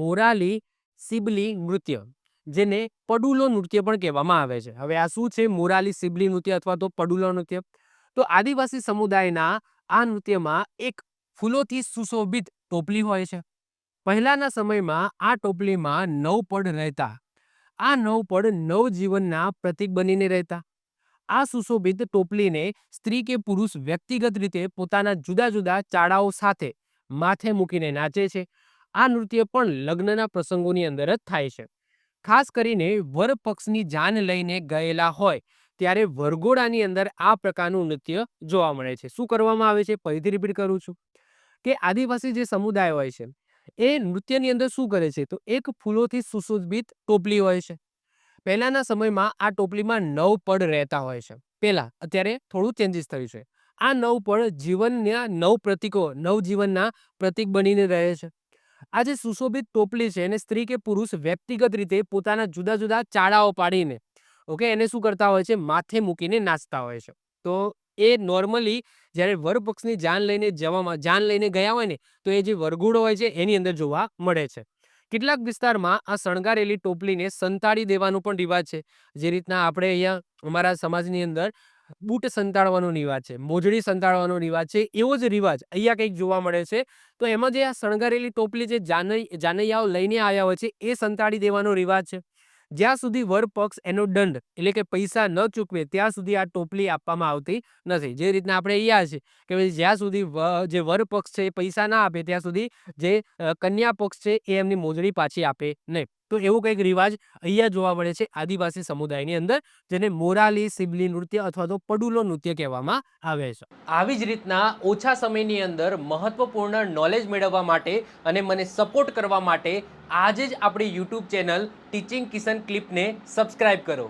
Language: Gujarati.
મોરાલી સિબલી નૃત્ય, જેને પડુલો નૃત્ય પણ કહેવામાં આવે છે. હવે આ શું છે? મોરાલી સિબલી નૃત્ય અથવા તો પડુલો નૃત્ય? તો આદિવાસી સમુદાયના આ નૃત્યમાં એક ફૂલોથી સુશોભિત ટોપલી હોય છે. પહેલાના સમયમાં આ ટોપલીમાં નવ પડ રહેતા. આ નવ પડ નવજીવનના પ્રતીક બનીને રહેતા. આ સુશોભિત ટોપલીને સ્ત્રી કે પુરુષ વ્યક્તિગત રીતે પોતાના જુદા જુદા ચાડાઓ સાથે માથે મૂકીને નાચે છે. આ નૃત્ય પણ લગ્નના પ્રસંગોની અંદર જ થાય છે. ખાસ કરીને વર પક્ષની જાન લઈને ગયેલા હોય, ત્યારે વરઘોડાની અંદર આ પ્રકારનું નૃત્ય જોવા મળે છે. શું કરવામાં આવે છે? ફરીથી રિપીટ કરું છું. કે આદિવાસી જે સમુદાય હોય છે, એ નૃત્યની અંદર શું કરે છે? તો એક ફૂલોથી સુશોભિત ટોપલી હોય છે. પહેલાના સમયમાં આ ટોપલીમાં નવ પડ રહેતા હોય છે. પહેલા અત્યારે થોડું ચેન્જીસ થયું છે. આ નવ પડ જીવનના નવ પ્રતીકો, નવજીવનના પ્રતીક બનીને રહે છે. આ જે સુશોભિત ટોપલી છે એને સ્ત્રી કે પુરુષ વ્યક્તિગત રીતે પોતાના જુદા જુદા ચાળાઓ પાડીને, ઓકે, એને શું કરતા હોય છે? માથે મૂકીને નાચતા હોય છે. તો એ નોર્મલી જ્યારે વરપક્ષની જાન લઈને જવામાં, જાન લઈને ગયા હોય ને, તો એ જે વરઘોડો હોય છે એની અંદર જોવા મળે છે. કેટલાક વિસ્તારમાં આ શણગારેલી ટોપલીને સંતાડી દેવાનું પણ રિવાજ છે. જે રીતના આપણે અહીંયા અમારા સમાજની અંદર બૂટ સંતાડવાનો રિવાજ છે, મોજડી સંતાડવાનો રિવાજ છે, એવો જ રિવાજ અહીંયા કંઈક જોવા મળે છે. તો એમાં જે આ શણગારેલી ટોપલી જે જાનૈ જાનૈયાઓ લઈને આવ્યા હોય છે, એ સંતાડી દેવાનો રિવાજ છે. જ્યાં સુધી વર પક્ષ એનો દંડ, એટલે કે પૈસા ન ચૂકવે, ત્યાં સુધી આ ટોપલી આપવામાં આવતી નથી. જે રીતના આપણે અહીંયા છે કે ભાઈ જ્યાં સુધી જે વર પક્ષ છે એ પૈસા ના આપે, ત્યાં સુધી જે કન્યા પક્ષ છે એ એમની મોજડી પાછી આપે નહીં. તો એવો કંઈક રિવાજ અહીંયા જોવા મળે છે આદિવાસી સમુદાયની અંદર, જેને મોરાલી, સિબલી નૃત્ય અથવા તો પડુલો નૃત્ય કહેવામાં આવે છે. આવી જ રીતના ઓછા સમયની અંદર મહત્વપૂર્ણ નોલેજ મેળવવા માટે અને મને સપોર્ટ કરવા માટે આજે જ આપણી યુટ્યુબ ચેનલ ટીચિંગ કિશન ક્લિપને સબસ્ક્રાઇબ કરો.